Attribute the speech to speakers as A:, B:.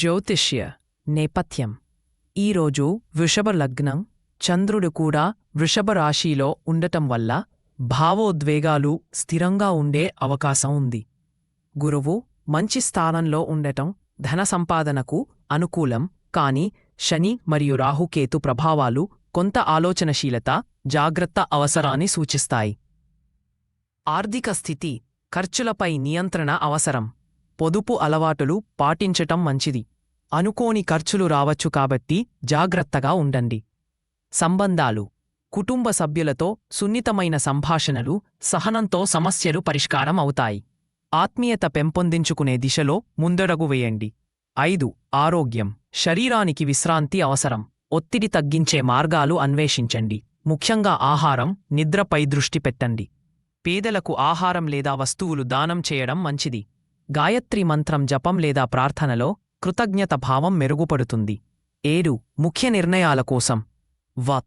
A: జ్యోతిష్య నేపథ్యం. ఈరోజు వృషభ లగ్నం చంద్రుడు కూడా వృషభ రాశిలో ఉండటం వల్ల భావోద్వేగాలు స్థిరంగా ఉండే అవకాశం ఉంది. గురువు మంచి స్థానంలో ఉండటం ధన సంపాదనకు అనుకూలం కాని శని మరియు రాహుకేతు ప్రభావాలు కొంత ఆలోచనశీలత జాగ్రత్త అవసరాన్ని సూచిస్తాయి. ఆర్థిక స్థితి ఖర్చులపై నియంత్రణ అవసరం. పొదుపు అలవాటులు పాటించటం మంచిది. అనుకోని ఖర్చులు రావచ్చు కాబట్టి జాగ్రత్తగా ఉండండి. సంబంధాలు. కుటుంబ సభ్యులతో సున్నితమైన సంభాషణలు సహనంతో సమస్యలు పరిష్కారం అవుతాయి. ఆత్మీయత పెంపొందించుకునే దిశలో ముందడుగు వేయండి. ఐదు. ఆరోగ్యం. శరీరానికి విశ్రాంతి అవసరం. ఒత్తిడి తగ్గించే మార్గాలు అన్వేషించండి. ముఖ్యంగా ఆహారం నిద్రపై దృష్టి పెట్టండి. పేదలకు ఆహారం లేదా వస్తువులు దానం చేయడం మంచిది. గాయత్రి మంత్రం జపం లేదా ప్రార్థనలో కృతజ్ఞత భావం మెరుగుపడుతుంది. ఏడు ముఖ్య నిర్ణయాల కోసం. వత్